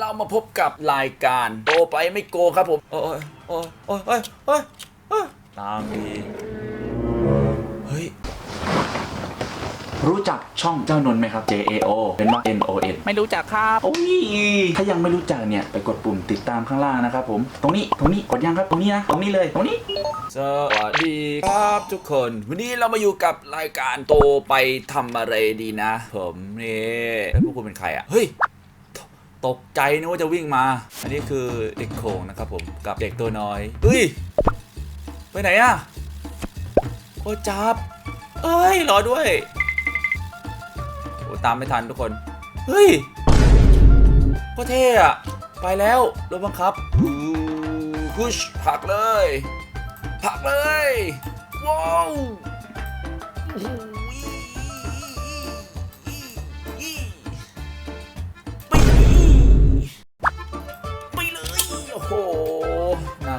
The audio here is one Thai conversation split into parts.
เรามาพบกับรายการโตไปไม่โกงครับผม โอ้ยโอ้ยโอ้ยโอ้ยโอ้ยโอ้ยตามดีเฮ้ย รู้จักช่องเจ้านนท์ไหมครับ J A O เป็นว่า N O N ไม่รู้จักครับ โอ้ย ถ้ายังไม่รู้จักเนี่ย ไปกดปุ่มติดตามข้างล่างนะครับผม ตรงนี้ ตรงนี้ กดยังครับ ตรงนี้นะ ตรงนี้เลย ตรงนี้ สวัสดีครับทุกคน วันนี้เรามาอยู่กับรายการโตไปทำอะไรดีนะ ผมนี่แล้วพวกคุณเป็นใครอะเฮ้ย ตกใจนึกว่าจะวิ่งมา อันนี้คือเด็กโขงนะครับผมกับเด็กตัวน้อยเฮ้ย ไปไหนอะโอ้จับ เอ้ยรอด้วยโอ้ตามไม่ทันทุกคน เฮ้ยก็เท่อะไปแล้วรถบังคับอู้พุชผักเลย ผักเลย ว้าว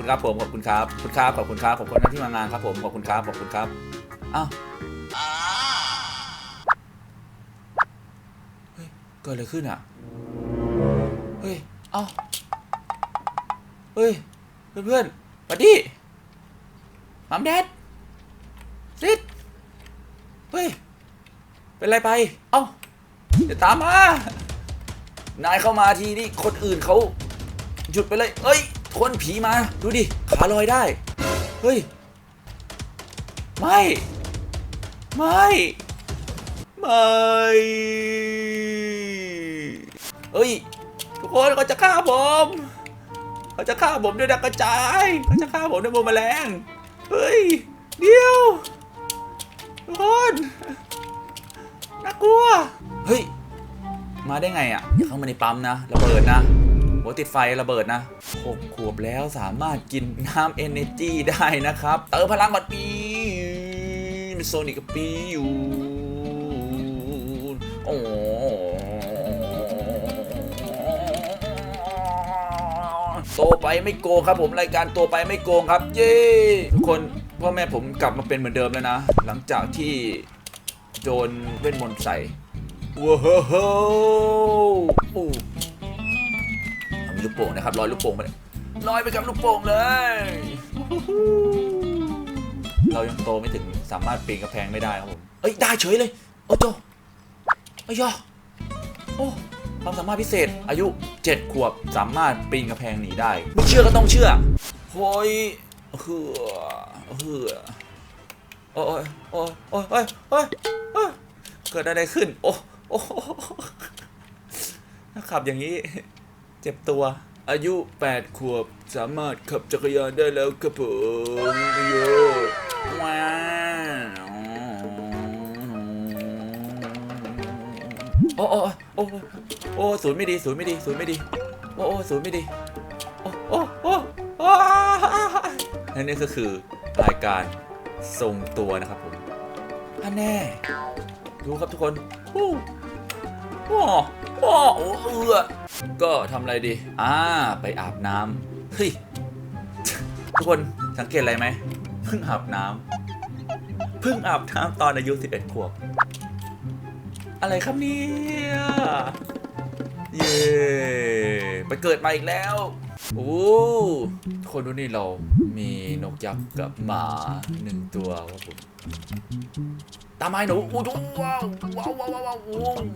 คุณครับผมขอบคุณครับขอบคุณครับขอบคุณครับขอบคุณที่มางานครับผมขอบคุณครับขอบคุณครับอ้าวเฮ้ยเกิดอะไรขึ้นอะเฮ้ยเอ้าเฮ้ยเพื่อนเพื่อนๆสวัสดีมัมแดดซิดเฮ้ย เป็นไรไป เอ้าเดี๋ยวตามมา นายเข้ามาทีนี่คนอื่นเขาหยุดไปเลย เอ้ย คนผีมา ดูดิ ขาลอยได้ เฮ้ย ไม่ ไม่ ไม่ เฮ้ย ทุกคนเขาจะฆ่าผมเขาจะฆ่าผมด้วยดักกระจายเขาจะฆ่าผมด้วยโมแมลง เฮ้ย เดียว ทุกคนน่ากลัว เฮ้ย มาได้ไงอะอย่าเข้ามาในปั๊มนะระเบิดนะ หัวติดไฟระเบิดนะหกขวบแล้วสามารถกินน้ำเอเนจีได้นะครับ เติมพลังบัดปีเป็นโซนิกปีอยู่โอ้โตไปไม่โกงครับผมรายการโตไปไม่โกงครับ เย้ทุกคนพ่อแม่ผมกลับมาเป็นเหมือนเดิมแล้วนะ หลังจากที่โดนเวทมนต์ใส่ว้าวโอ้ มีลูกโป่งนะครับลอยลูกโป่งไปเลยลอยไปกับลูกโป่งเลย เรายังโตไม่ถึงสามารถปีนกระแพงไม่ได้ครับผมเอ้ยได้เฉยเลยโอ้โจเอ้ยยอโอ้ความสามารถพิเศษอายุ 7 ขวบสามารถปีนกระแพงหนีได้ไม่เชื่อก็ต้องเชื่อโฮ้ยเฮือเฮือโอ้ยโอ้ยโอ้ยโอ้ยโอ้ยโอ้ยเกิดอะไรขึ้น โอ้โอ้ถ้าขับอย่างนี้ เจ็บตัว อายุ8ขวบสามารถขับจักรยานได้แล้วครับผมโยว้าวโอ้โอ้โอ้โอ้ศูนย์ไม่ดีศูนย์ไม่ดีศูนย์ไม่ดี โอ้โอ้ศูนย์ไม่ดี โอ้โอ้โอ้โอ้นั่นนี่ก็คือรายการทรงตัวนะครับผมอันแน่ ดูครับทุกคนฮู้ว้ พ่อเออก็ทำอะไรดี อ่า ไปอาบน้ำเฮ้ย ทุกคนสังเกตอะไรไหมเพิ่งอาบน้ำเพิ่งอาบน้ำตอนอายุ 11 ขวบ อะไรครับเนี่ย เย้ ไปเกิดมาอีกแล้ว โอ้คนดูนี่เรามีนกยักษ์กับหมาหนึ่งตัวครับผมตามไม้หนูอู้ดูว้าวว้าวว้าวว้าว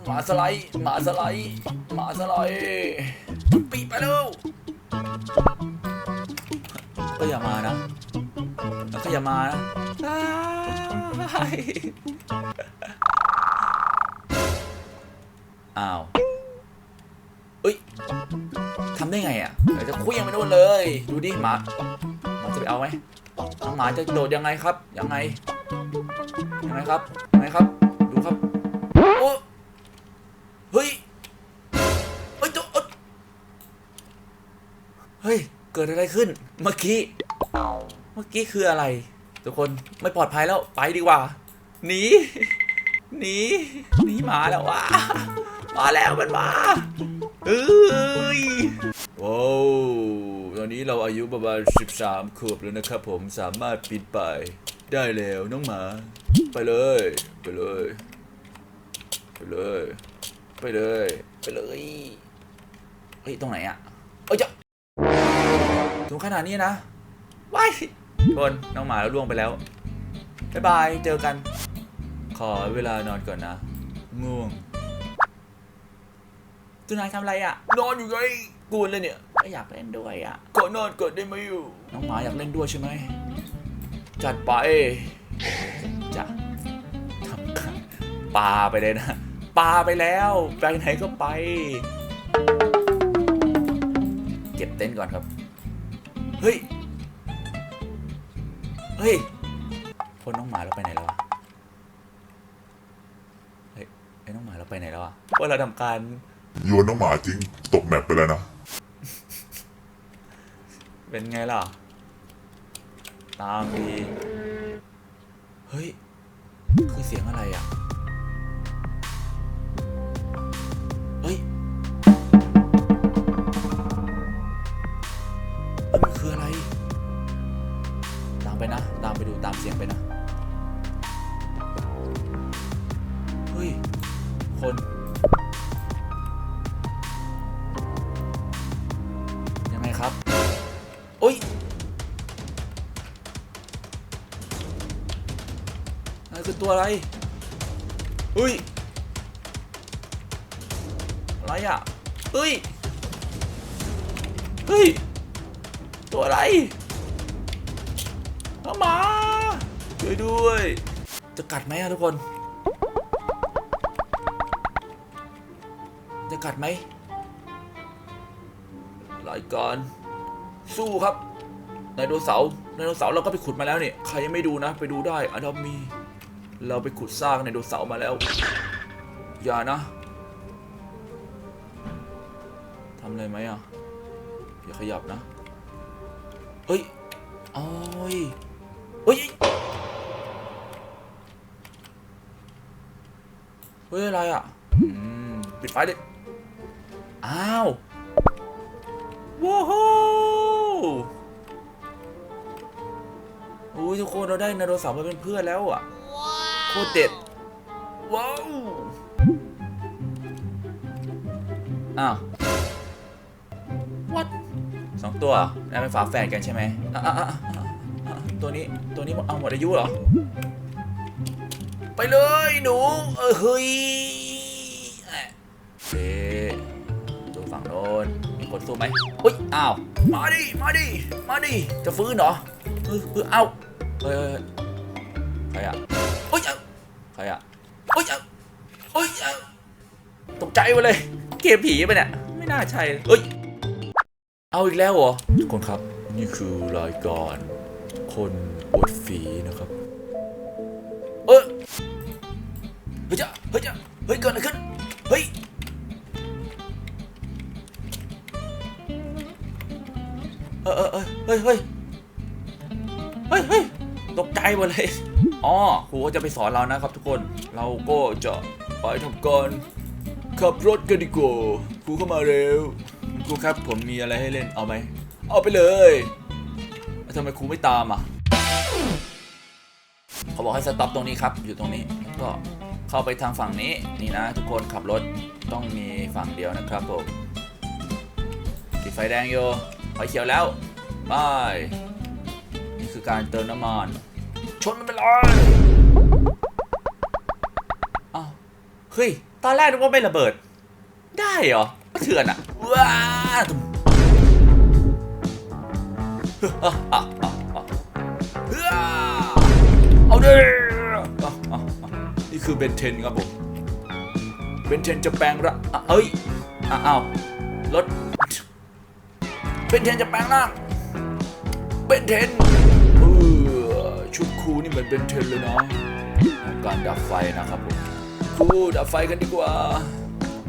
หมาสไลด์หมาสไลด์หมาสไลด์ปีไปเร็วก็อย่ามานะแล้วก็อย่ามานะอ้าว เอ้ยทำได้ไงอะเดี๋ยวจะคุยยังไม่โดนเลย ดูดิหมาหมาจะไปเอาไหมน้องหมาจะโดดยังไงครับยังไงยังไงครับยังไงครับ ดูครับโอ้เฮ้ยเฮ้ยจ้เฮ้ยเกิดอะไรขึ้น เมื่อกี้เมื่อกี้คืออะไร ทุกคนไม่ปลอดภัยแล้วไปดีกว่าหนีหนีหนีหมาแล้วว้ามาแล้วมันมา เอ้ยว้าวตอนนี้เราอายุประมาณ 13 ขวบแล้วนะครับผมสามารถปิดไป ได้แล้วน้องหมา ไปเลย ไปเลย ไปเลย ไปเลย ไปเลย เฮ้ย ตรงไหนอะเอ้ยจะถึงขนาดนี้นะว้ายทุกคนน้องหมาแล้วล่วงไปแล้วบ๊ายบาย เจอกัน ขอเวลานอนก่อนนะ ง่วง ตัวนายทำอะไรอะนอนอยู่ไงกูนเลยเนี่ยก็อยากเล่นด้วยอะขอนอนก่อนได้ไหมอยู่ น้องหมาอยากเล่นด้วยใช่ไหม จัดไปจะทำการปาไปเลยนะปาไปแล้วไปไหนก็ไป เก็บเต็นท์ก่อนครับ เฮ้ย เฮ้ยพนน้องหมาเราไปไหนแล้วอะเฮ้ยไอ้น้องหมาเราไปไหนแล้วอะว่าเราทำการ โยนน้องหมาจริง ตกแมปไปแล้วนะ เป็นไงล่ะ ตามดี เฮ้ย คือเสียงอะไรอะ นั่นคือตัวอะไรเฮ้ยอะไรอะเฮ้ยเฮ้ยตัวอะไรเอามาช่วยด้วย จะกัดไหมอะทุกคน จะกัดไหมรายการสู้ครับไดโนเสาร์ไดโนเสาร์เราก็ไปขุดมาแล้วเนี่ย ใครยังไม่ดูนะ ไปดูได้อะดอมมี เราไปขุดซากไดโนเสาร์มาแล้ว อย่านะทำอะไรไหมอะ อย่าขยับนะ เฮ้ยโอ้ยเฮ้ย เฮ้ย อะไรอะอืมปิดไฟดิอ้าวว้าวโอ้ยทุกคนเราได้ไดโนเสาร์มาเป็นเพื่อนแล้วอะ คตรเด็ด ว้าว อ้าว what สองตัวน่าเป็นฝาแฝดกันใช่ไหมอะอะอะอะอะตัวนี้ ตัวนี้เอาหมดอายุเหรอ ไปเลยหนู เออเฮ้ยเอ๊ะเอ๊ะดูฝั่งโน้นมีคนสู้ไหมอุ้ย อ้าว มาดิ มาดิ มาดิ จะฟื้นเหรอเออเออเอ้าเฮ้ยเฮ้ยเฮ้ยใครอะอุ้ยเอ้า ใครอะอุ้ยเอ้าอุ้ยเอ้าตกใจหมาเลย เกมผีไปะเนี่ย ไม่น่าใช่เลยเอ้ย เอาอีกแล้วเหรอ ทุกคนครับ นี่คือรายการคนอวดฝีนะครับ เออเฮ้ยจ้ะเฮ้ยจ้ะเฮ้ยเกิดอะไรขึ้น เฮ้ยเออเออเออเฮ้ยเฮ้ยเฮ้ยเฮ้ยตกใจหมดเลย อ๋อครูก็จะไปสอนเรานะครับทุกคน เราก็จะไปทำการขับรถกันดีกว่าครูเข้ามาเร็วครูครับผมมีอะไรให้เล่นเอาไหมเอาไปเลยทำไมครูไม่ตามอะเขาบอกให้สต็อปตรงนี้ครับ อยู่ตรงนี้ก็เข้าไปทางฝั่งนี้นี่นะ ทุกคนขับรถต้องมีฝั่งเดียวนะครับผมติดไฟแดงโยไฟเขียวแล้วไปนี่คือการเติมน้ำมัน ชนมันไปเลยอ้าวเฮ้ย ตอนแรกนึกว่าไม่ระเบิด ได้เหรอก็เถื่อนอะว้าตุ้มอะอะอะอะเฮ้อาดิออนี่คือเบนเทนครับผมเบนเทนจะแปลงละเอ้ยอ้าวรถเบนเทนจะแปลงร่างเบนเทน ชุดครูนี่เหมือนเบนเทนเลยเนาะการดับไฟนะครับผมครูดับไฟกันดีกว่า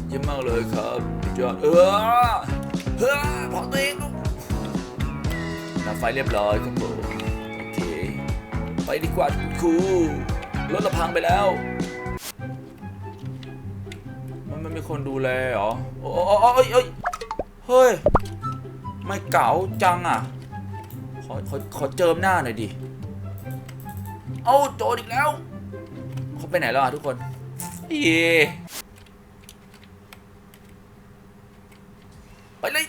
เยี่ยมมากเลยครับยอดเออเฮ้อพอตัวเองดับไฟเรียบร้อยครับผมโอเคไปดีกว่าคุณครูรถเราพังไปแล้ว มันไม่มีคนดูแลเหรอโอ้โอ้โอ้ยเอ้ยเฮ้ยไม่เก๋าจังอะขอขอขอเจิมหน้าหน่อยดิ เอาโจรอีกแล้วเขาไปไหนแล้วอะทุกคนเย่ไปเลย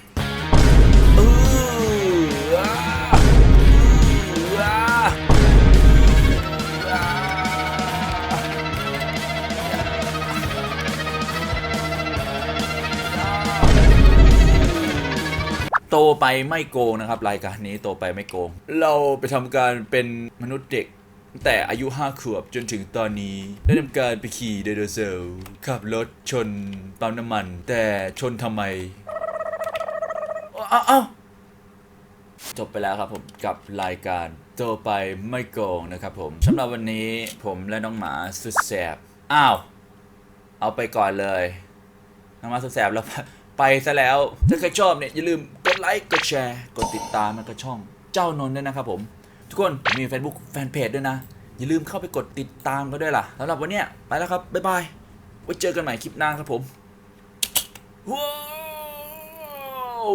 เออโตไปไม่โกงนะครับ รายการนี้โตไปไม่โกง เราไปทำการเป็นมนุษย์เด็ก ตั้งแต่อายุ5ขวบจนถึงตอนนี้ ได้ทำการไปขี่ไดโนเสาร์ขับรถชนปั๊มน้ำมัน แต่ชนทำไมอ้าวอ้าวจบไปแล้วครับผมกับรายการโตไปไม่โกงนะครับผมสำหรับวันนี้ผมและน้องหมาสุดแสบอ้าว เอาไปก่อนเลย น้องหมาสุดแสบแล้วไปซะแล้ว ถ้าใครชอบเนี่ยอย่าลืมกดไลค์กดแชร์ กดติดตามแล้วก็ช่องเจ้านนท์ด้วยนะครับผม ทุกคนมี Facebook แฟนเพจด้วยนะ อย่าลืมเข้าไปกดติดตามก็ด้วยล่ะสำหรับวันเนี้ยไปแล้วครับ บ๊ายบาย ไว้เจอกันใหม่คลิปหน้าครับผมว้าว